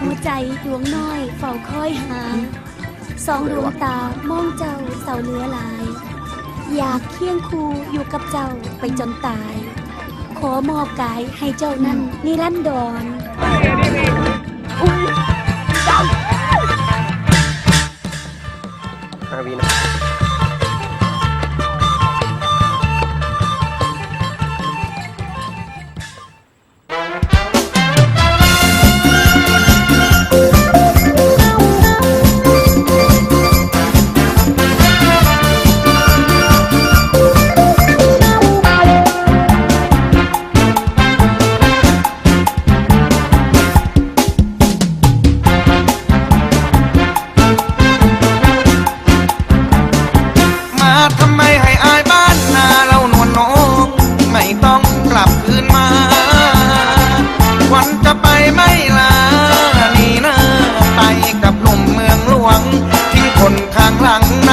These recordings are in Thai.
ดวงน้อยเฝ้าคอยหา สองดวงตามองเจ้าเสาเนื้อลาย อยากเคียงคู่อยู่กับเจ้าไปจนตาย ขอมอบกายให้เจ้านั้นนิรันดรห้าวินะ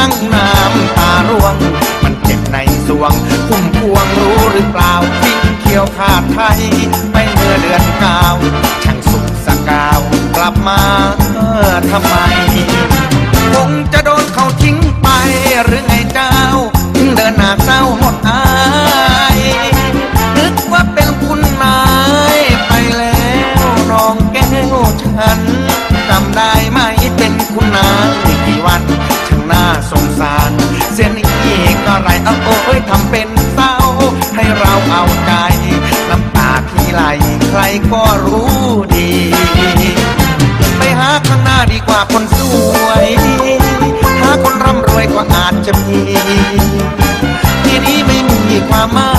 างน้ำตาร่วง มันเจ็บในสวง คุ้มพวงรู้หรือเปล่าทิ้งเขียวขาดไทยไปเมื่อเดือนเก้าช่างสุขสกาว กลับมาเออทำไม คงจะโดนเขาทิ้งไปหรือไงเจ้า เดินหน้าเศร้า ใครก็รู้ดี ไปหาข้างหน้าดีกว่าคนสวย หาคนร่ำรวยก็อาจจะมี ที่นี้ไม่มีความหมา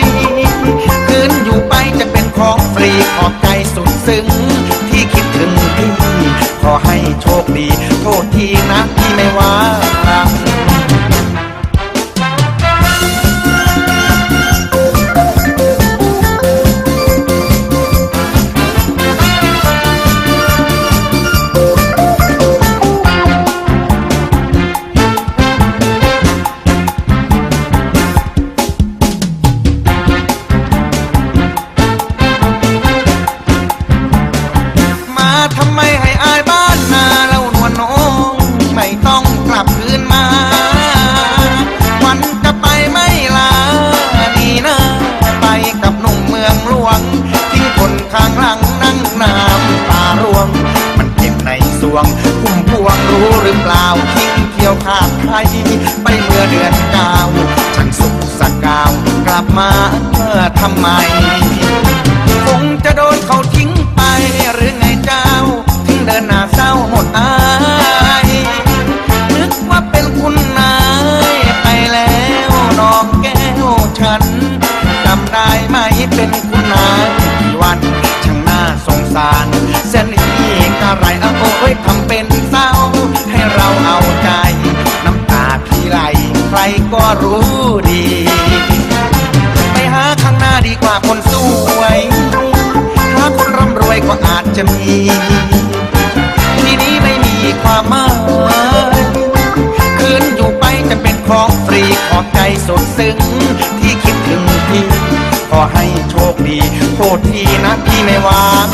ยคืนอยู่ไปจะเป็นของฟรีขอบใจสุดซึ้งที่คิดถึงพี่ ขอให้โชคดี โทษทีนะที่ไม่ว่าครับมา น้ำตาร่วง มันเก็บในสวงคุ้มพวงรู้หรือเปล่าทิ้งเที่ยวขาดไทยไปเมื่อเดือนเก้าฉันสุขสกาวกลับมาเมื่อทำไม คงจะโดนเขาทิ้งไป จะมี ที่นี้ไม่มีความหมายคืนอยู่ไปจะเป็นของฟรีขอบใจสดซึ้งที่คิดถึงพี่ขอให้โชคดีโทษทีนะพี่ไม่วาง